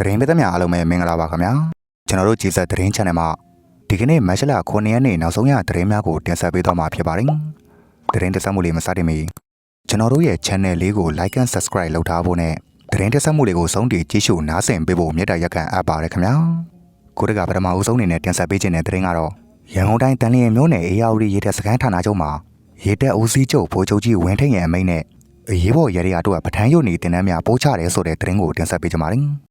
သတင်းပေးသမျှအားလုံးပဲမင်္ဂလာပါခင်ဗျာကျွန်တော်တို့ကြည်စက်သတင်း channel မှာဒီကနေ့မတ်လ9ရက်နေ့နောက်ဆုံးရသတင်းများကိုတင်ဆက်ပေးသွားမှာဖြစ်ပါတယ်သတင်းတက်ဆက်မှုလေးမစတင်မီကျွန်တော်တို့ရဲ့ channel လေးကို like and subscribe လုပ်ထားဖို့နဲ့သတင်းတက်ဆက်မှုလေးကိုဆုံးဖြတ်ကြည့်ရှုနားဆင်ပေးဖို့မြတ်တာရက်ခံအပ်ပါတယ်ခင်ဗျာကိုတကပထမဦးဆုံးအနေနဲ့တင်ဆက်ပေးခြင်းတဲ့သတင်းကတော့ရန်ကုန်တိုင်းတန်လျင်မြို့နယ်အေယာဝတီရေတပ်စခန်းဌာနချုပ်မှာရေတပ်ဦးစီးချုပ်ဗိုလ်ချုပ်ကြီးဝင်းထိန်ရဲ့အမိန့်နဲ့အရေးပေါ်ရေရရာတို့ကပထမ်းရုပ်နေတင်တန်းများပို့ချတယ်ဆိုတဲ့သတင်းကိုတင်ဆက်ပေးကြပါမယ်။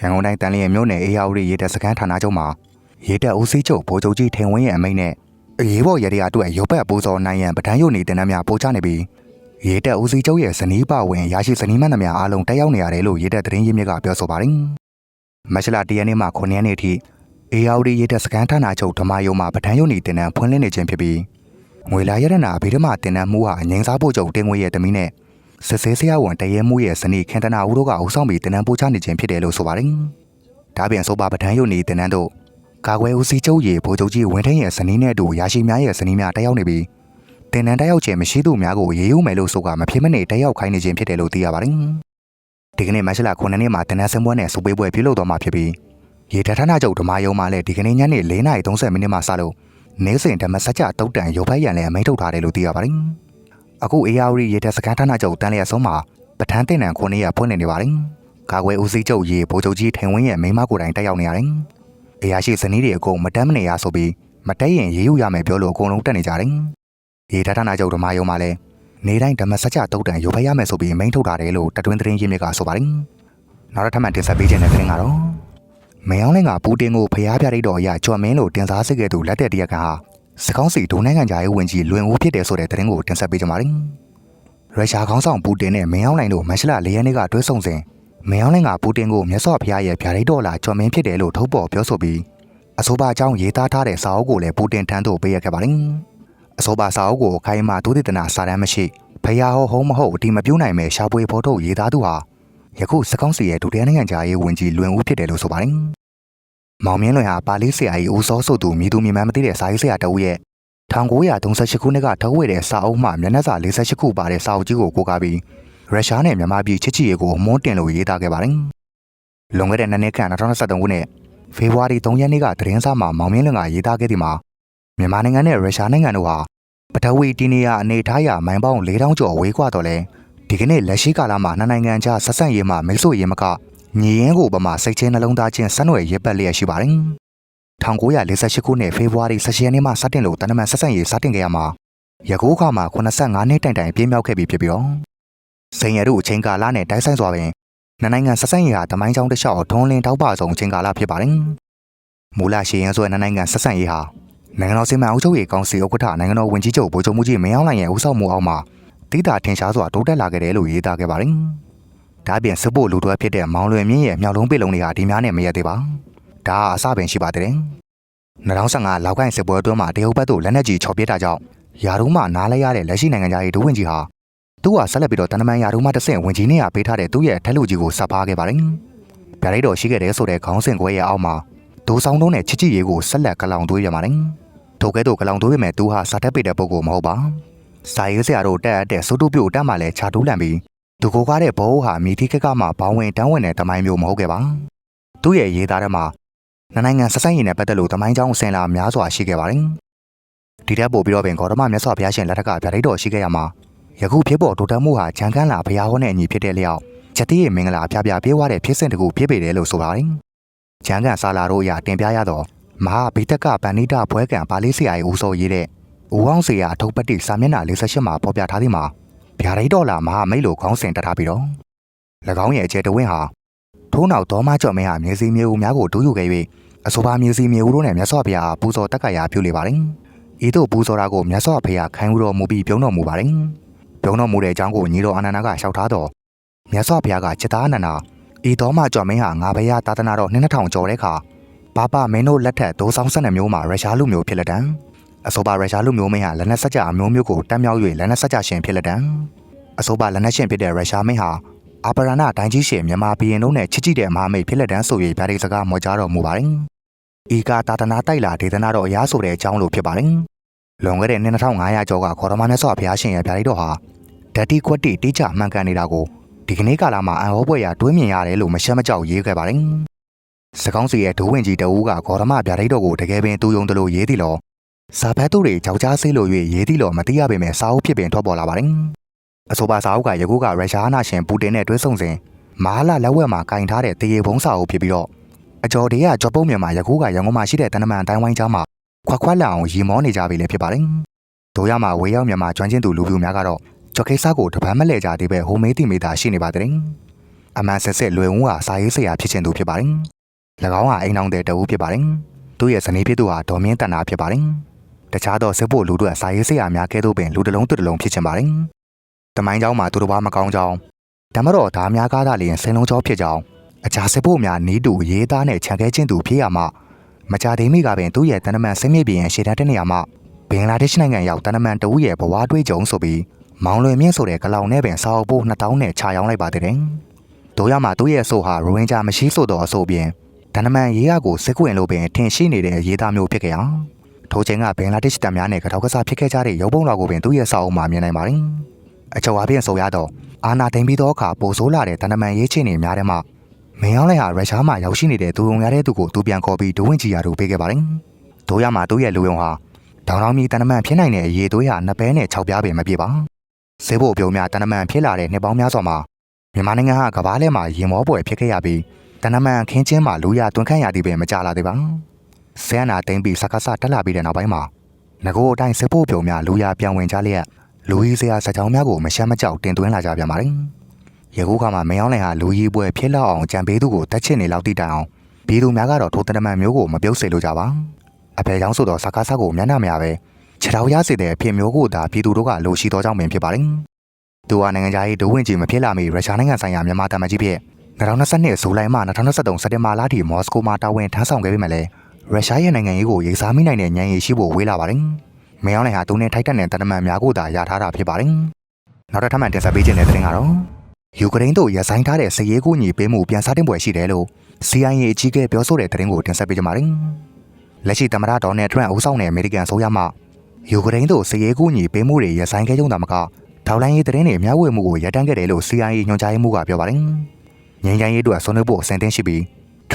ရန်ကုန်တိုင်းတန်လျင်မြို့နယ်အေယာဝတီရေတပ်စခန်းဌာနချုပ်မှာရေတပ်ဦးစီးချုပ်ဗိုလ်ချုပ်ကြီးထင်ဝင်းရဲ့အမိန့်နဲ့အရေးပေါ်ရရအတွက်ရုပ်ပတ်ပူဇော်နိုင်ရန်ပဒန်းရုပ်နေတင်နှမ်းများပို့ချနေပြီးရေတပ်ဦးစီးချုပ်ရဲ့ဇနီးပဝင်ရရှိဇနီးမနှမများအားလုံးတက်ရောက်နေရတယ်လို့ရေတပ်သတင်းရင်းမြစ်ကပြောဆိုပါတယ်။မတ်လ၁ရက်နေ့မှ9ရက်နေ့ထိအေယာဝတီရေတပ်စခန်းဌာနချုပ်ဓမ္မယုံမှာပဒန်းရုပ်နေတင်နှမ်းဖွင့်လှစ်နေခြင်းဖြစ်ပြီးငွေလာရတနာဗိဓမာတင်နှမ်းမှုဟာငိမ့်စားဖို့ချုပ်တင်ငွေရဲ့တမီးနဲ့ စစ်ဆေးဆရာဝန်တရဲမှုရဲ့ဇနီးခင်တနာဦးတို့ကအုပ်ဆောင်ပြီးတင်နှမ်းပို့ချနေခြင်းဖြစ်တယ်လို့ဆိုပါတယ်။ဒါပြန်ဆိုပါပဒန်းယုံနေတင်နန်းတို့ကာကွယ်ဦးစီးချုပ်ရေဗိုလ်ချုပ်ကြီးဝင်းထင်းရဲ့ဇနီးနဲ့အတူရရှိများရဲ့ဇနီးများတက်ရောက်နေပြီးတင်နန်းတက်ရောက်ခြင်းမရှိသူများကိုရေးယူမယ်လို့ဆိုကမဖြစ်မနေတက်ရောက်ခိုင်းနေခြင်းဖြစ်တယ်လို့သိရပါတယ်။ဒီကနေ့မတ်လ9ရက်နေ့မှာတင်နန်းစင်ပွဲနဲ့စူပေးပွဲပြုလုပ်သွားမှာဖြစ်ပြီးရေတထနာချုပ်ဓမ္မယုံမှာလည်းဒီကနေ့ညနေ4:30မိနစ်မှစလို့နေစဉ်ဓမ္မစကြာတုတ်တန်ရုပ်ဖိုက်ရန်လည်းအမိန့်ထုတ်ထားတယ်လို့သိရပါတယ်။ အခုအေယာဝတီရေတပ်စခန်းဌာနချုပ်တန်လျက်ဆုံးမှာပထန်းတင်နန်း9ရက်ဖွင့်နေနေပါတယ်။ကာကွယ်ဦးစီးချုပ်ရေဗိုလ်ချုပ်ကြီးထင်ဝင်းရဲ့မိန်းမကိုယ်တိုင်တက်ရောက်နေရတယ်။အရာရှိဇနီးတွေအကုန်မတမ်းမနေရဆိုပြီးမတက်ရင်ရေးယူရမယ်ပြောလို့အကုန်လုံးတက်နေကြတယ်။ရေဒါထနာချုပ်ဓမ္မယုံမှာလည်းနေတိုင်းဓမ္မစကြာတုတ်တန်ရုပ်ဖက်ရမယ်ဆိုပြီးမိန့်ထုတ်ထားတယ်လို့တတွင်းသတင်းရင်းမြစ်ကဆိုပါတယ်။နောက်တစ်ထပ်မှတင်ဆက်ပေးခြင်းတဲ့သတင်းကတော့မယောင်းလင်းကပူတင်ကိုဖျားပြလိုက်တော့အရာကြော်မင်းလို့တင်စားစစ်ခဲ့သူလက်တဲ့တရက်ကန်ဟာ စကောင်းစီဒိုနိုင်ငံသားရေးဝင်ကြီးလွင်ဦးဖြစ်တယ်ဆိုတဲ့သတင်းကိုတင်ဆက်ပေးကြပါမယ်။ရုရှားခေါင်းဆောင်ပူတင်နဲ့မယောင်းလိုင်တို့မတ်လ၄ရက်နေ့ကတွဲဆုံစဉ်မင်းအောင်လင်းကပူတင်ကိုမြတ်စွာဘုရားရဲ့ဗျာဒိတ်တော်လာကြော်မင်းဖြစ်တယ်လို့ထုတ်ပေါ်ပြောဆိုပြီးအဆိုပါအကြောင်းရေးသားထားတဲ့စာအုပ်ကိုလည်းပူတင်ထံသို့ပေးရခဲ့ပါတယ်။အဆိုပါစာအုပ်ကိုခိုင်မာဒုတိတနာစာတမ်းမရှိဘုရားဟောဟုံးမဟုတ်အတိမပြုတ်နိုင်မဲ့ရှားပွေဖော်ထုတ်ရေးသားသူဟာယခုစကောင်းစီရဲ့ဒုတိယနိုင်ငံသားရေးဝန်ကြီးလွင်ဦးဖြစ်တယ်လို့ဆိုပါတယ်။ မောင်မြင့်လွင်ဟာပါဠိဆရာကြီးဦးစောဆိုသူမြည်သူမြင်မှန်းမသိတဲ့စာရေးဆရာတဦးရဲ့1938ခုနှစ်ကထုတ်ဝေတဲ့စာအုပ်မှမျက်နှာစာ48ခုပါတဲ့စာအုပ်ကြီးကိုကိုးကားပြီးရုရှားနဲ့မြန်မာပြည်ချစ်ချစ်ရေးကိုမွန်းတင်လို့ရေးသားခဲ့ပါတယ်။လွန်ခဲ့တဲ့နှစ်နှစ်ခန့်2023ခုနှစ်ဖေဖော်ဝါရီ3ရက်နေ့ကသတင်းစာမှာမောင်မင်းလွင်ကရေးသားခဲ့ဒီမှာမြန်မာနိုင်ငံနဲ့ရုရှားနိုင်ငံတို့ဟာပထဝီတီနီယာအနေထားရမိုင်ပေါင်း4000ကျော်ဝေးကွာတော့လဲဒီကနေ့လက်ရှိကာလမှာနှစ်နိုင်ငံကြားဆက်ဆံရေးမှာမိတ်ဆွေရေးမက ညီရင်းကိုပမာစိတ်ချင်းနှလုံးသားချင်းဆက်နွယ်ရစ်ပတ်လျက်ရှိပါတယ်။1948ခုနှစ်ဖေဖော်ဝါရီ10ရက်နေ့မှစတင်လို့တနမန်ဆက်ဆံရေးစတင်ခဲ့ရမှာယခုအခါမှာ85နှစ်တိုင်တိုင်ပြည့်မြောက်ခဲ့ပြီဖြစ်ပြီးတော့စိန်ရတို့အချိန်ကာလနဲ့တိုက်ဆိုင်စွာပင်နှစ်နိုင်ငံဆက်ဆံရေးဟာတမိုင်းကြောင်းတစ်လျှောက်ထွန်းလင်းတောက်ပဆုံးအချိန်ကာလဖြစ်ပါတယ်။မူလရှေ့ရန်ဆိုတဲ့နှစ်နိုင်ငံဆက်ဆံရေးဟာနိုင်ငံတော်စီမံအုပ်ချုပ်ရေးကောင်စီဥက္ကဋ္ဌနိုင်ငံတော်ဝန်ကြီးချုပ်ဗိုလ်ချုပ်မှုကြီးမင်းအောင်လှိုင်ရဲ့ဦးဆောင်မှုအောက်မှာတိတာထင်ရှားစွာတိုးတက်လာခဲ့တယ်လို့ရေးသားခဲ့ပါတယ်။ ဒါ့အပြင်စစ်ဖို့လူတွဲဖြစ်တဲ့မောင်လွင်မြင့်ရဲ့မြောက်လုံးပြည်လုံးတွေဟာဒီများနဲ့မရက်သေးပါ။ဒါအစပင်ရှိပါသေးတယ်။2015လောက်ကိုင်းစစ်ပွဲအတွင်းမှာတရုတ်ဘက်သို့လက်နက်ကြီးချော်ပစ်တာကြောင့်ယာရုံးမှနားလဲရတဲ့လက်ရှိနိုင်ငံသားရေးဒုဝန်ကြီးဟာသူကဆက်လက်ပြီးတော့တနမန်ယာတို့မှတဆင့်ဝင်ကြီးနေရပေးထားတဲ့သူ့ရဲ့ထက်လူကြီးကိုစပ်ဖားခဲ့ပါတယ်။ဗျာဒိတ်တော်ရှိခဲ့တဲ့ဆိုတဲ့ခေါင်းစဉ်ခွဲရဲ့အောက်မှာဒိုးဆောင်တုံးနဲ့ချစ်ချစ်ရေးကိုဆက်လက်ကလောင်သွေးရပါတယ်။ထိုကဲ့သို့ကလောင်သွေးပေမဲ့သူဟာစာတက်ပေတဲ့ပုဂ္ဂိုလ်မဟုတ်ပါ။စာရေးဆရာတို့တက်အပ်တဲ့စိုးတုပြုတ်တက်မှလည်းခြာတိုးလန့်ပြီး သူကိုကားတဲ့ဘောဟာမိသီးခက်ကမှဘောင်းဝင်တန်းဝင်တဲ့တမိုင်းမျိုးမဟုတ်ခဲ့ပါ။သူ့ရဲ့ရေးသားထဲမှာနိုင်ငံဆက်ဆိုင်ရည်နဲ့ပတ်သက်လို့တမိုင်းကြောင်းအစင်လာများစွာရှိခဲ့ပါတယ်။ဒီတက်ပို့ပြီးတော့ပင်ဂေါတမမြတ်စွာဘုရားရှင်လက်ထက်ကဗျာဒိတ်တော်ရှိခဲ့ရမှာယခုဖြစ်ပေါ်တိုးတက်မှုဟာဂျန်ကန်းလာဘုရားဟောနဲ့အညီဖြစ်တဲ့လျောက်ချက်တိရဲ့မင်္ဂလာပြပြပြေးွားတဲ့ဖြစ်စဉ်တကူဖြစ်ပေတယ်လို့ဆိုပါတယ်။ဂျန်ကန်ဆာလာတို့အရာတင်ပြရတော့မဟာဘိတကဗန္နိတဘွဲကံပါလေးဆရာရဲ့ဦးစောရေးတဲ့ဦးအောင်စရာအထုပ်ပတ်တိစာမျက်နှာ58မှာပေါ်ပြထားသည်မှာ ဗျာဒိတ်တော်လာမဟာမိတ်လိုခေါင်းစဉ်တက်ထားပြီးတော့၎င်းရဲ့အကျယ်တဝင်းဟာထိုးနောက်တော်မကြော်မင်းဟာမြေစီမြေဦးများကိုဒူးယူခဲ့၍အဆိုပါမြေစီမြေဦးတို့နဲ့မြတ်စွာဘုရားပူဇော်တက္ကရာပြုလေပါတယ်။ဤသို့ပူဇော်တာကိုမြတ်စွာဘုရားခိုင်းဦးတော်မူပြီးပြုံးတော်မူပါတယ်။ပြုံးတော်မူတဲ့အကြောင်းကိုညီတော်အာနန္ဒာကလျှောက်ထားတော့မြတ်စွာဘုရားကจิตာအနန္ဒာဤတော်မကြော်မင်းဟာငါဘုရားသာသနာတော်2000ကျော်တဲ့ခါဘာပမင်းတို့လက်ထက်ဒိုးဆောင်ဆက်တဲ့မျိုးမှာရုရှားလူမျိုးဖြစ်လက်တံ အဆိုပါရုရှားလူမျိုးမင်းဟာလက်နက်စကြအမျိုးမျိုးကိုတက်မြောက်၍လက်နက်စကြရှင်ဖြစ်လက်တံအဆိုပါလက်နက်ရှင်ဖြစ်တဲ့ရုရှားမင်းဟာအာပရဏတိုင်းကြီးရှင်မြန်မာဘီရင်တို့နဲ့ချစ်ကြည့်တဲ့မဟာမိတ်ဖြစ်လက်တန်းဆို၍ဗျာဒိတ်စကားမော်ကြားတော်မူပါတယ်။ဤကာတာတနာတိုက်လာဒေသနာတော်အရာဆိုတဲ့အကြောင်းလို့ဖြစ်ပါတယ်။လွန်ခဲ့တဲ့2500ကျော်ကခေါ်တော်မမြတ်စွာဘုရားရှင်ရဲ့ဗျာဒိတ်တော်ဟာဓာတိခွက်တိတိကျမှန်ကန်နေတာကိုဒီကနေ့ကာလမှာအန်ဟောပွဲရတွင်းမြင်ရတယ်လို့မရှက်မကြောက်ရေးခဲ့ပါတယ်။စကောင်းစီရဲ့ဒိုးဝင်ကြီးတအူးကဂေါရမဗျာဒိတ်တော်ကိုတကယ်ပင်တူယုံတယ်လို့ရေးသည်လို့ စာဖတ်သူတွေကြောက်ကြားဆေးလို့၍ရေးသည်လို့မသိရပေမဲ့စာအုပ်ဖြစ်ပင်ထွက်ပေါ်လာပါတယ်။အဆိုပါစာအုပ်ကယခုကရုရှားနာရှင်ပူတင်နဲ့တွဲဆုံစဉ်မဟာလာလက်ဝက်မှာကင်ထားတဲ့တရေဘုံစာအုပ်ဖြစ်ပြီးတော့အကျော်တွေကကြော်ပုံးမြန်မာယခုကရန်ကုန်မှာရှိတဲ့တနမန်တိုင်းဝိုင်းကျောင်းမှာခွက်ခွက်လန်အောင်ရီမောနေကြပြီလေဖြစ်ပါတယ်။တို့ရမှာဝေရောက်မြန်မာကျွမ်းကျင်သူလူပြူများကတော့ကြော်ကိစ္စကိုတပန်းမလဲကြသေးပဲဟိုမေးတိမေးတာရှိနေပါတဲ့။အမှန်ဆက်ဆက်လွယ်ဦးဟာစာရေးဆရာဖြစ်ချင်သူဖြစ်ပါတယ်။၎င်းဟာအိမ်အောင်တဲ့တဦးဖြစ်ပါတယ်။သူ့ရဲ့ဇနီးဖြစ်သူဟာဒေါ်မင်းတန်နာဖြစ်ပါတယ်။ တခြားသောစစ်ဖို့လူတို့စာရေးဆရာများကဲ့သို့ပင်လူတစ်လုံးတစ်လုံးဖြစ်ချင်ပါတယ်။တမိုင်းเจ้าမှာသူတစ်ပါးမကောင်းကြောင်းဒါမှတော့ဒါများကားတာလျင်ဆင်းလုံးချောဖြစ်ကြောင်းအခြားစစ်ဖို့များနီးတူရေးသားနဲ့ခြံခဲချင်းသူဖြစ်ရမှမကြသေးမိကပင်သူ့ရဲ့တနမန်ဆင်းမြစ်ပြင်ရှေ့တန်းတဲ့နေရာမှာဘင်္ဂလားဒေ့ရှ်နိုင်ငံရောက်တနမန်တဦးရဲ့ဘဝတွေ့ကြုံဆိုပြီးမောင်လွင်မြင့်ဆိုတဲ့ဂလောင်နဲ့ပင်စာအုပ်ပို့2000နဲ့ခြာရောင်းလိုက်ပါတဲ့တယ်။တို့ရမှာသူ့ရဲ့အဆိုဟာရိုဝင်ဂျာမရှိဆိုတော့အဆိုပြင်တနမန်ရေးရကိုစစ်ကွင်လို့ပင်ထင်ရှိနေတဲ့ရေးသားမျိုးဖြစ်ခဲ့အောင် ထိုချိန်ကဘင်္ဂလားဒေ့ရှ်တပ်များနဲ့ကတောက်ကစားဖြစ်ခဲ့ကြတဲ့ရုပ်ပုံတော်ကိုပင်သူ့ရဲ့စာအုပ်မှာမြင်နိုင်ပါတယ်။အချုပ်အပြင်ဆိုရတော့အာနာသိမ့်ပြီးသောအခါပိုဆိုးလာတဲ့တနမန်ရေးချင်းတွေများတဲ့မှမင်းအောင်လိုက်ဟာရုရှားမှာရောက်ရှိနေတဲ့သူုံရတဲ့သူကိုသူပြန်ခေါ်ပြီးဒိုးဝင်ကြီးရာတို့ပေးခဲ့ပါတယ်။တို့ရမှာသူ့ရဲ့လူယုံဟာဒေါင်တော်မီတနမန်ဖြစ်နိုင်တဲ့အရေးသွေးဟာနှစ်ပဲနဲ့6ပြားပင်မပြည့်ပါ။ဆေးဖို့ပြုံများတနမန်ဖြစ်လာတဲ့နှစ်ပေါင်းများစွာမှာမြန်မာနိုင်ငံဟာကမ္ဘာလဲမှာရင်မောပွဲဖြစ်ခဲ့ရပြီးတနမန်ခင်းချင်းမှာလူရတွန်းခန့်ရသည်ပင်မကြလာသေးပါ။ ဆဲနာသိမ့်ပြီးစကားစတက်လာပြီးတဲ့နောက်ပိုင်းမှာငကိုအတိုင်းဆေးဖို့ပြုံများလူရပြန်ဝင်ကြလျက်လူကြီးစရာစကြောင်းများကိုမရှမ်းမကြောက်တင်သွင်းလာကြပြန်ပါတယ်။ယခုခါမှာမင်းအောင်လှိုင်ဟာလူကြီးပွဲဖြစ်လောက်အောင်ကြံပေးသူကိုတက်ချစ်နေလောက်တိတိုင်အောင်ပြည်သူများကတော့ထိုတနမန်မျိုးကိုမပြုတ်စေလိုကြပါ။အဖေချောင်းဆိုတော့စကားစကိုမျက်နှာမရပဲခြေထောက်ရစေတဲ့အဖြစ်မျိုးကိုသာပြည်သူတို့ကလိုရှိသောကြောင့်ပင်ဖြစ်ပါတယ်။သူဟာနိုင်ငံသားရေးဒိုးဝင်ကြီးမဖြစ်လာမီရုရှားနိုင်ငံဆိုင်ရာမြန်မာတမန်ကြီးဖြစ်2022ဇူလိုင်မှ2023စက်တင်ဘာလထိမော်စကိုမှာတာဝန်ထမ်းဆောင်ခဲ့ပေမဲ့လည်း ရုရှားရဲ့နိုင်ငံရေးကိုရေးစားမိနိုင်တဲ့ညံရည်ရှိဖို့ဝေးလာပါတယ်။မင်းအောင်လှိုင်ဟာသူနဲ့ထိုက်တက်တဲ့တနမန်များကိုသာရထားတာဖြစ်ပါတယ်။နောက်တစ်ထပ်မှတင်ဆက်ပေးခြင်းတဲ့တဲ့တင်ကတော့ယူကရိန်းတို့ရဆိုင်ထားတဲ့စည်ရေးကိုညီပေးမှုပြန်စားတင်ပွဲရှိတယ်လို့ CIA အကြီးအကဲပြောဆိုတဲ့တဲ့တင်ကိုတင်ဆက်ပေးကြပါမယ်။လက်ရှိသမ္မတဒေါ်နယ်ထရန့်အုပ်ဆောင်တဲ့အမေရိကန်ဆိုရမှယူကရိန်းတို့စည်ရေးကိုညီပေးမှုတွေရဆိုင်ခဲ့ကြုံတာမကထောက်လိုင်းရေးတဲ့တင်တွေမျှဝေမှုကိုရပ်တန့်ခဲ့တယ်လို့ CIA ညွှန်ကြားရေးမှူးကပြောပါတယ်။ငင်းချမ်းရေးတို့ဆွေးနွေးဖို့အဆင်သင့်ရှိပြီး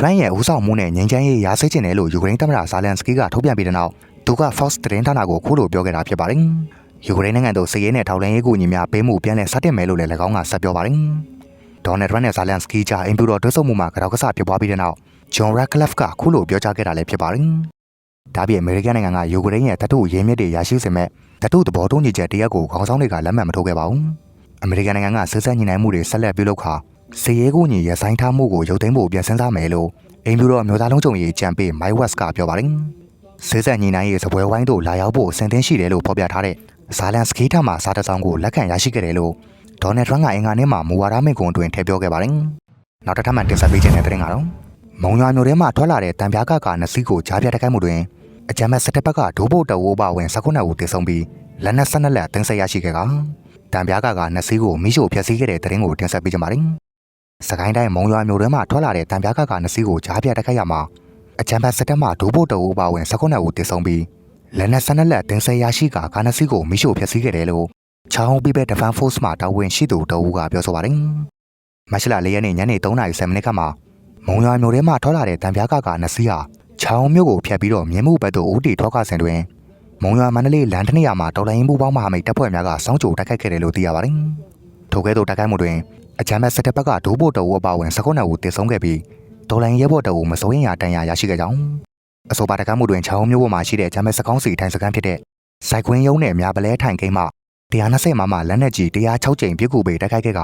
ထရန့်ရဲ့ဦးဆောင်မှုနဲ့ငင်းချမ်းရေးရာစိတ်ကျင်တယ်လို့ယူကရိန်းသမ္မတဇာလန်စကီကထုတ်ပြန်ပြီးတဲ့နောက်သူက Fox သတင်းဌာနကိုခုလိုပြောခဲ့တာဖြစ်ပါတယ်။ယူကရိန်းနိုင်ငံတို့စည်ရေးနဲ့ထောက်လိုင်းရေးကိုညီများပေးမှုပြန်လည်စတင်မယ်လို့လည်း၎င်းကဆက်ပြောပါတယ်။ဒေါ်နယ်ထရန့်နဲ့ဇာလန်စကီကြားအင်ပူတော်တွဲဆုံမှုမှာကြောက်ကစားဖြစ်ပွားပြီးတဲ့နောက်ဂျွန်ရက်ကလဖ်ကခုလိုပြောကြားခဲ့တာလည်းဖြစ်ပါတယ်။ဒါပြင်အမေရိကန်နိုင်ငံကယူကရိန်းရဲ့တတုရင်းမြစ်တွေရရှိစေမဲ့တတုသဘောတူညီချက်တရက်ကိုခေါင်းဆောင်တွေကလက်မှတ်မထိုးခဲ့ပါဘူး။အမေရိကန်နိုင်ငံကစစ်ဆက်ညှိနှိုင်းမှုတွေဆက်လက်ပြုလုပ်ခါ စီရဲကိုညီရဆိုင်ထားမှုကိုရုပ်သိမ်းဖို့ပြန်စင်းစားမယ်လို့အင်ပူတော်မျိုးသားလုံးချုပ်ရေးကြံပေးမိုက်ဝက်စ်ကပြောပါတယ်။စစ်ဆက်ညှိနှိုင်းရေးစပွဲဝိုင်းတို့လာရောက်ဖို့အဆင်သင့်ရှိတယ်လို့ဖော်ပြထားတဲ့ဇာလန်စကီးထမှာစားတစောင်းကိုလက်ခံရရှိခဲ့တယ်လို့ဒေါ်နယ်ထရန့်ကအင်္ဂါနေ့မှာမူဝါဒမိန့်ခွန်းတွင်ထည့်ပြောခဲ့ပါတယ်။နောက်တစ်ထပ်မှတင်ဆက်ပေးခြင်းတဲ့တဲ့တင်ကတော့မုံရွာမျိုးထဲမှာထွက်လာတဲ့တံပြားကကနစီကိုကြားပြတိုက်ခိုက်မှုတွင်အကြမ်းဖက်စစ်တပ်ဘက်ကဒိုးဘုတ်တဝိုးပါဝင်19ဦးတည်ဆုံပြီးလက်နက်12လက်တင်ဆက်ရရှိခဲ့ကတံပြားကကနစီကိုမိရှို့ဖျက်ဆီးခဲ့တဲ့တဲ့တင်ကိုတင်ဆက်ပေးကြပါမယ်။ စကိုင်းတိုင်းမုံရွာမျိုးထဲမှာထွက်လာတဲ့တံပြားကကနစီကိုကြားပြတိုက်ခိုက်ရမှာအကြမ်းဖက်စစ်တပ်မှဒိုးဘုတ်တဝိုးပါဝင်19ဦးတည်ဆုံပြီးလက်နက်12လက်တင်ဆက်ရရှိကကာနစီကိုမိရှို့ဖျက်ဆီးခဲ့တယ်လို့ချောင်းပိပဲ Defense Force မှတာဝန်ရှိသူတအူးကပြောဆိုပါတယ်။မတ်လ၄ရက်နေ့ညနေ3:30မိနစ်ခန့်မှာမုံရွာမြို့ထဲမှာထွက်လာတဲ့တံပြားကကနစီဟာချောင်းမြို့ကိုဖျက်ပြီးတော့မြင်းမှုဘက်သို့ဦးတီထောက်ကဆင်တွင်မုံရွာမန္တလေးလမ်းတစ်နေရာမှာတော်လိုင်းမှုပေါင်းမဟာမိတ်တပ်ဖွဲ့များကစောင်းကြိုတိုက်ခိုက်ခဲ့တယ်လို့သိရပါတယ်။ထိုကဲ့သို့တိုက်ခိုက်မှုတွင် အကြမ်းဖက်စစ်တပ်ဘက်ကဒိုးဘို့တအူးအပါဝင်19ဦးတေဆုံးခဲ့ပြီးတော်လိုင်းရဲဘော်တအူးမစိုးရင်ရတန်ရာရရှိခဲ့ကြောင်းအဆိုပါတိုက်ခိုက်မှုတွင်ချောင်းမြို့ပေါ်မှာရှိတဲ့ဂျမ်းမဲစကောင်းစီထိုင်စခန်းဖြစ်တဲ့စိုက်ခွင်းရုံးနဲ့မြပလဲထိုင်ကိန်းမှ120မမလက်နက်ကြီး106ကြိမ်ပြစ်ကူပေးတိုက်ခိုက်ခဲ့က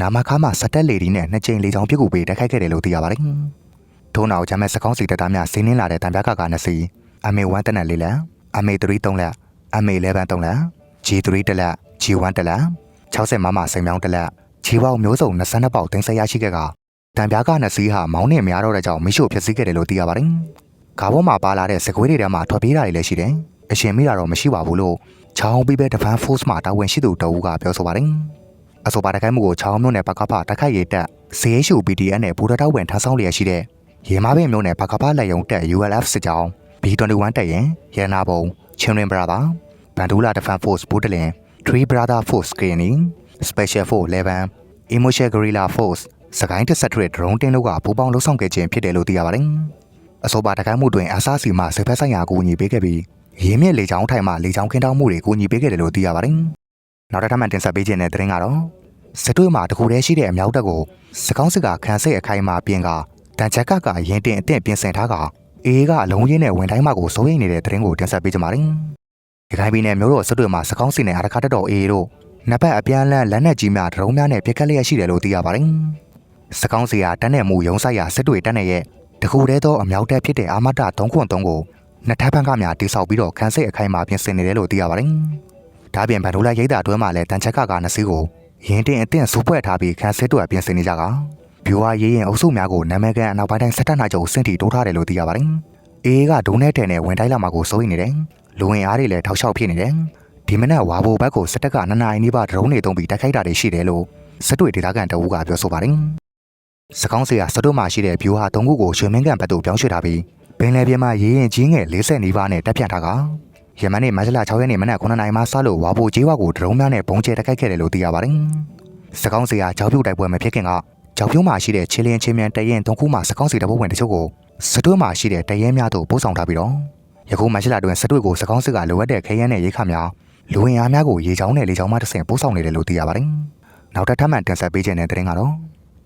နာမခါမှစက်တက်လေဒီနဲ့နှစ်ကြိမ်လေးချောင်းပြစ်ကူပေးတိုက်ခိုက်ခဲ့တယ်လို့သိရပါတယ်။ထို့နောက်ဂျမ်းမဲစကောင်းစီတပ်သားများဆင်းနှင်းလာတဲ့တံပြားကကနှစ်စီအမေ1တက်နဲ့လေးလက်အမေ3 3လက်အမေ11 3လက် G3 တက်လက် G1 တက်လက်60မမစိန်မြောင်းတက်လက် ခြေပေါက်မျိုးစုံ22ပေါက်တင်ဆက်ရရှိခဲ့ကတံပြားကနှစ်စီးဟာမောင်းနဲ့များတော့တဲ့ကြောင့်မိရှို့ဖြစ်စည်းခဲ့တယ်လို့သိရပါတယ်။ကားပေါ်မှာပါလာတဲ့စကွေးတွေထဲမှာထွက်ပြေးတာတွေလည်းရှိတယ်။အရှင်မိတာတော့မရှိပါဘူးလို့ချောင်းပြီးပဲ Defense Force မှာတာဝန်ရှိသူတအူးကပြောဆိုပါတယ်။အဆိုပါတိုက်ခိုက်မှုကိုချောင်းမြို့နယ်ပကဖတိုက်ခိုက်ရေးတပ် CHU BDN နဲ့ဘူရတောက်ဝင်ထမ်းဆောင်လျက်ရှိတဲ့ရေမားပင်မြို့နယ်ပကဖလက်ယုံတပ် ULF စစ်ကြောင်း B21 တပ်ရင်ရန်နာဘုံချင်းရင်ဘရာသာဘန်ဒူလာ Defense Force ဘူတလင် Three Brother Force ကရင်နီ Special Force 11 Emotion Guerrilla Force စကိုင်းတစ်ဆက်ထရက်ဒရုန်းတင်းတို့ကပူးပေါင်းလှုပ်ဆောင်ခဲ့ခြင်းဖြစ်တယ်လို့သိရပါတယ်။အဆိုပါတကိုင်းမှုတွင်အစားစီမှစစ်ဖက်ဆိုင်ရာအကူအညီပေးခဲ့ပြီးရင်းမြစ်လေချောင်းထိုင်မှလေချောင်းခင်းတောင်းမှုတွေအကူအညီပေးခဲ့တယ်လို့သိရပါတယ်။နောက်တစ်ထပ်မှတင်ဆက်ပေးခြင်းတဲ့သတင်းကတော့စစ်တွေမှာတခုတည်းရှိတဲ့အမြောက်တပ်ကိုစကောင်းစစ်ကခန်းစစ်အခိုင်အမာပြင်ကတန်ချက်ကကရင်တင်အသင့်ပြင်ဆင်ထားကအေးကအလုံးရင်းနဲ့ဝင်တိုင်းမှကိုစိုးရိမ်နေတဲ့သတင်းကိုတင်ဆက်ပေးကြပါမယ်။ရခိုင်ပြည်နယ်မြို့တော်စစ်တွေမှာစကောင်းစစ်နဲ့အရခါတက်တော်အေးတို့ နှစ်ပတ်အပြန်အလှန်လက်နက်ကြီးများဒရုန်းများနဲ့ပြစ်ခတ်လျက်ရှိတယ်လို့သိရပါတယ်။စကောင်းစီယာတန်းနယ်မှုရုံးဆိုင်ရာစစ်တွေတန်းနယ်ရဲ့တခုတည်းသောအမြောက်တပ်ဖြစ်တဲ့အာမတ3ခွန်3ကိုနှစ်ထပ်ပန်းကများတိစောက်ပြီးတော့ခန်းစစ်အခိုင်အမာပြင်ဆင်နေတယ်လို့သိရပါတယ်။ဒါပြင်ဗန်ဒိုလာရိတ်တာအတွင်းမှာလည်းတန်ချက်ကကနှစ်စီးကိုရင်တင်အသင့်စူပွဲထားပြီးခန်းစစ်တို့ပြင်ဆင်နေကြကဗျူဟာရေးရင်အုပ်စုများကိုနာမည်ကန်အနောက်ပိုင်းတိုင်းစစ်တပ်နာချုပ်စင်တီတိုးထားတယ်လို့သိရပါတယ်။အေးကဒုံးနဲ့တဲနဲ့ဝင်တိုင်းလာမှာကိုစိုးရိမ်နေတယ်။လူဝင်အားတွေလည်းထောက်လျှောက်ဖြစ်နေတယ်။ ဒီမနက်ဝါဘိုဘက်ကိုစစ်တပ်ကနှစ်နာရီနီးပါးဒရုန်းတွေတုံးပြီးတိုက်ခိုက်တာတွေရှိတယ်လို့စစ်တွေဒေသခံတအူးကပြောဆိုပါတယ်။စကောင်းစီကစတုမှရှိတဲ့ဗျူဟာ၃ခုကိုရွှေမင်းကန်ဘက်သို့ပြောင်းရွှေ့ထားပြီးပင်လယ်ပြင်မှာရေးရင်ကြီးငယ်40နီးပါးနဲ့တပ်ဖြန့်ထားကယမန်နေ့မတ်လ6ရက်နေ့မနက်9နာရီမှစလို့ဝါဘိုကျေးဝါကိုဒရုန်းများနဲ့ဘုံကျဲတိုက်ခိုက်ခဲ့တယ်လို့သိရပါတယ်။စကောင်းစီကကြောက်ပြုတ်တိုက်ပွဲမဖြစ်ခင်ကကြောက်ပြုံးမှာရှိတဲ့ချင်းလင်းချင်းမြန်တရင်၃ခုမှစကောင်းစီတပ်ဖွဲ့ဝင်တချို့ကိုစတွဲမှာရှိတဲ့တရင်များတို့ပို့ဆောင်ထားပြီးတော့ယခုမတ်လအတွင်းစတွဲကိုစကောင်းစစ်ကလိုအပ်တဲ့ခဲယမ်းနဲ့ရိခများ လူဝင်အားများကိုရေချောင်းနဲ့လေချောင်းမှတစ်ဆင့်ပို့ဆောင်နေတယ်လို့သိရပါတယ်။နောက်တစ်ထပ်မှတင်ဆက်ပေးခြင်းတဲ့တဲ့ရင်ကတော့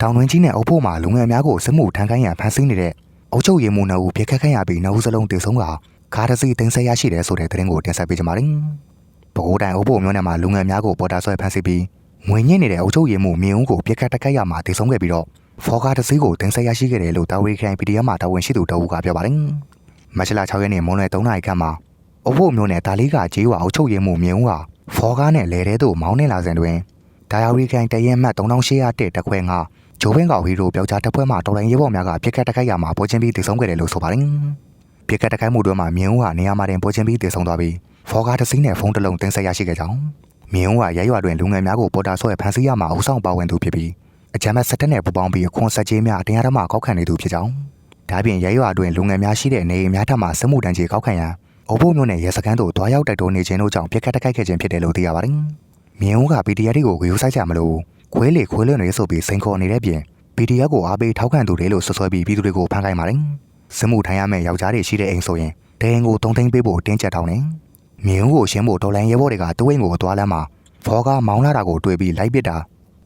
တောင်တွင်းကြီးနဲ့အုပ်ဖို့မှာလူငယ်များကိုစစ်မှုထမ်းခိုင်းရန်ဖန်ဆင်းနေတဲ့အုပ်ချုပ်ရေးမှူးနှုတ်ဦးပြစ်ခတ်ခိုင်းရပြီးနှုတ်ဦးစလုံးတည်ဆုံးကကားတစ်စီးတင်ဆက်ရရှိတယ်ဆိုတဲ့တဲ့ရင်ကိုတင်ဆက်ပေးကြပါမယ်။ပဲခူးတိုင်းအုပ်ဖို့မျိုးနဲ့မှာလူငယ်များကိုပေါ်တာဆွဲဖန်ဆီးပြီးငွေညစ်နေတဲ့အုပ်ချုပ်ရေးမှူးမြင်းဦးကိုပြစ်ခတ်တိုက်ခိုက်ရမှာတည်ဆုံးခဲ့ပြီးတော့ဖော်ကားတစ်စီးကိုတင်ဆက်ရရှိခဲ့တယ်လို့တာဝေခိုင် PDF မှာတာဝန်ရှိသူတအုပ်ကပြောပါတယ်။မတ်လ6ရက်နေ့မွန်းလွယ်3နာရီခန့်မှာ အုပ်ဖို့မျိုးနဲ့ဒါလီကဂျေးဝါအုပ်ချုပ်ရေးမှူးမြင်းဦးဟာဖော်ကားနဲ့လဲတဲ့သို့မောင်းနေလာစဉ်တွင်ဒါယာရီခိုင်တရင်မှတ်3800တက်တခွဲငါဂျိုးဘင်းကောင်ဟီရိုပျောက်ကြားတပ်ဖွဲ့မှတော်လိုင်းရဲဘော်များကပြစ်ခတ်တိုက်ခိုက်ရမှာပေါ်ချင်းပြီးတည်ဆုံးခဲ့တယ်လို့ဆိုပါတယ်။ပြစ်ခတ်တိုက်ခိုက်မှုတွေမှာမြင်းဦးဟာနေရာမှာတင်ပေါ်ချင်းပြီးတည်ဆုံးသွားပြီးဖော်ကားတစ်စီးနဲ့ဖုန်းတစ်လုံးတင်ဆက်ရရှိခဲ့ကြောင်းမြင်းဦးဟာရဲရွာတွင်လူငယ်များကိုပေါ်တာဆွဲဖမ်းဆီးရမှာအုပ်ဆောင်ပါဝင်သူဖြစ်ပြီးအကြမ်းဖက်စစ်တပ်နဲ့ပူးပေါင်းပြီးအခွန်ဆက်ကြေးများအတရားဓမ္မကောက်ခံနေသူဖြစ်ကြောင်းဒါပြင်ရဲရွာတွင်လူငယ်များရှိတဲ့နေအိမ်များထပ်မှစစ်မှုတန်းကြီးကောက်ခံရန် အုပ်ဖို့မျိုးနဲ့ရဲစခန်းသို့တွားရောက်တိုက်တွန်းနေခြင်းတို့ကြောင့်ပြစ်ခတ်တိုက်ခိုက်ခဲ့ခြင်းဖြစ်တယ်လို့သိရပါတယ်။မြင်းဦးက PDF တွေကိုဂရုစိုက်ကြမလို့ခွေးလေခွေးလွန်တွေဆိုပြီးစိန်ခေါ်နေတဲ့ပြင် PDF ကိုအားပေးထောက်ခံသူတွေလို့ဆွဆွဲပြီးပြည်သူတွေကိုဖမ်းခိုင်းပါတယ်။စစ်မှုထမ်းရမယ့်ယောက်ျားတွေရှိတဲ့အိမ်ဆိုရင်ဒိန်ကိုတုံသိမ်းပေးဖို့တင်းကျပ်ထောင်းနေ။မြင်းဦးကိုရှင်းဖို့ဒေါ်လန်ရဲဘော်တွေကသူ့အိမ်ကိုသွားလမ်းမှာဖော်ကားမောင်းလာတာကိုတွေ့ပြီးလိုက်ပစ်တာ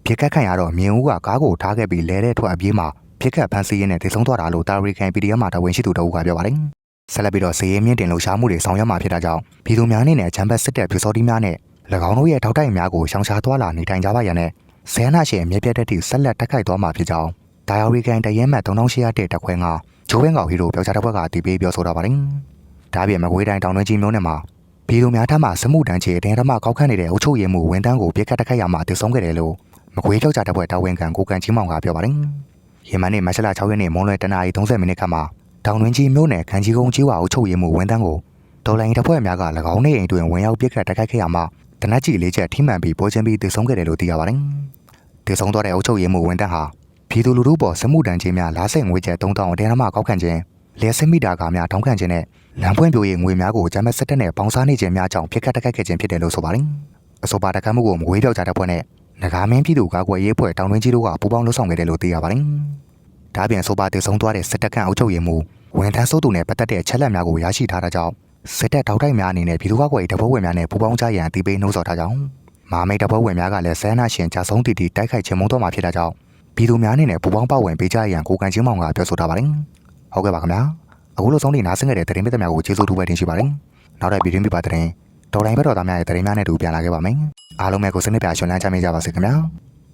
ပြစ်ခတ်ခံရတော့မြင်းဦးကကားကိုထားခဲ့ပြီးလဲတဲ့ထွက်အပြေးမှာပြစ်ခတ်ဖမ်းဆီးရင်းနဲ့တိတ်ဆုံးသွားတာလို့တာရီကန် PDF မှာတာဝန်ရှိသူတအုပ်ကပြောပါတယ်။ ဆက်လက်ပြီးတော့စည်ရင်မြင့်တင်လှူရှားမှုတွေဆောင်ရွက်မှာဖြစ်တာကြောင့်ပြည်သူများအနေနဲ့ချမ်းဘတ်စစ်တဲ့ဖြူစောတိများနဲ့၎င်းတို့ရဲ့ထောက်တိုက်များကိုရှောင်ရှားသွားလာနေထိုင်ကြပါရန်နဲ့ဆဲနာရှင်အမြဲပြတ်တဲ့ထိဆက်လက်တက်ခိုက်သွားမှာဖြစ်ကြောင်းဒါယာရီကန်တရဲမှတ်3800တဲ့တက်ခွဲငါဂျိုးဘင်းကောင်ဟီရိုပြောကြားတဲ့ဘက်ကတီးပေးပြောဆိုထားပါတယ်။ဒါပြင်မကွေးတိုင်းတောင်တွင်းကြီးမျိုးနဲ့မှာပြည်သူများထပ်မှစမှုတန်းချေတင်ရမကောက်ခန့်နေတဲ့အုပ်ချုပ်ရေးမှုဝန်တန်းကိုပြစ်ခတ်တက်ခိုက်ရမှာတည်ဆုံးခဲ့တယ်လို့မကွေးကြောက်ကြတဲ့ဘက်တာဝန်ခံကိုကန်ကြီးမောင်ကပြောပါတယ်။ယမန်နေ့မတ်လ6ရက်နေ့မွန်းလွဲတနာရီ30မိနစ်ခန့်မှာ တောင်တွင်းကြီးမျိုးနဲ့ခန်းကြီးကုန်းကြီးဝါအုပ်ချုပ်ရေးမှုဝန်တန်းကိုဒေါ်လာရင်တပ်ဖွဲ့များက၎င်းနေအိမ်တွင်ဝင်ရောက်ပြစ်ခတ်တိုက်ခိုက်ခဲ့ရမှာတနက်ကြီးလေးချက်ထိမှန်ပြီးပေါ်ချင်းပြီးတည်ဆုံးခဲ့တယ်လို့သိရပါတယ်။တည်ဆုံးသွားတဲ့အုပ်ချုပ်ရေးမှုဝန်တန်းဟာပြည်သူလူထုပေါ်စမှုတန်းချင်းများလားဆင်ငွေကျပ်3000အတဲနမကောက်ခံခြင်းလျှက်စစ်မီတာကာများထောင်းခံခြင်းနဲ့လမ်းပွင့်ပြိုရေးငွေများကိုဂျမတ်စစ်တပ်နဲ့ပေါင်းစားနေခြင်းများကြောင့်ပြစ်ခတ်တိုက်ခိုက်ခဲ့ခြင်းဖြစ်တယ်လို့ဆိုပါတယ်။အဆိုပါတိုက်ခိုက်မှုကိုမကွေးပြောက်ကြတဲ့ဖွဲ့နဲ့နဂါမင်းပြည်သူကာကွယ်ရေးဖွဲ့တောင်တွင်းကြီးတို့ကပူးပေါင်းလှုပ်ဆောင်ခဲ့တယ်လို့သိရပါတယ်။ ဒါပြင်ဆိုပါတည်ဆုံးသွားတဲ့စစ်တပ်ကအုပ်ချုပ်ရေးမှုဝန်ထမ်းစိုးသူနဲ့ပတ်သက်တဲ့ချက်လက်များကိုရရှိထားတာကြောင့်စစ်တပ်ထောက်တိုက်များအနေနဲ့ပြည်သူ့ကာကွယ်ရေးတပ်ဖွဲ့ဝင်များနဲ့ပူးပေါင်းကြရန်အသိပေးနှိုးဆော်ထားကြောင်းမာမိတ်တပ်ဖွဲ့ဝင်များကလည်းဆန်းနာရှင်ဂျာဆုံးတီတီတိုက်ခိုက်ခြင်းမုံတော့မှာဖြစ်တာကြောင့်ပြည်သူများအနေနဲ့ပူးပေါင်းပါဝင်ပေးကြရန်ကိုကန်ချင်းမောင်ကပြောဆိုထားပါတယ်။ဟုတ်ကဲ့ပါခင်ဗျာ။အခုလိုဆုံးနေနားဆင်ခဲ့တဲ့သတင်းပိသက်များကိုကျေးဇူးတူပဲတင်ရှိပါတယ်။နောက်တဲ့ဗီဒီယိုပြပါတဲ့တော်လိုင်းဘက်တော်သားများရဲ့သတင်းများနဲ့တူပြန်လာခဲ့ပါမယ်။အားလုံးပဲကိုစနစ်ပြရှင်လန်းချမ်းမြေ့ကြပါစေခင်ဗျာ။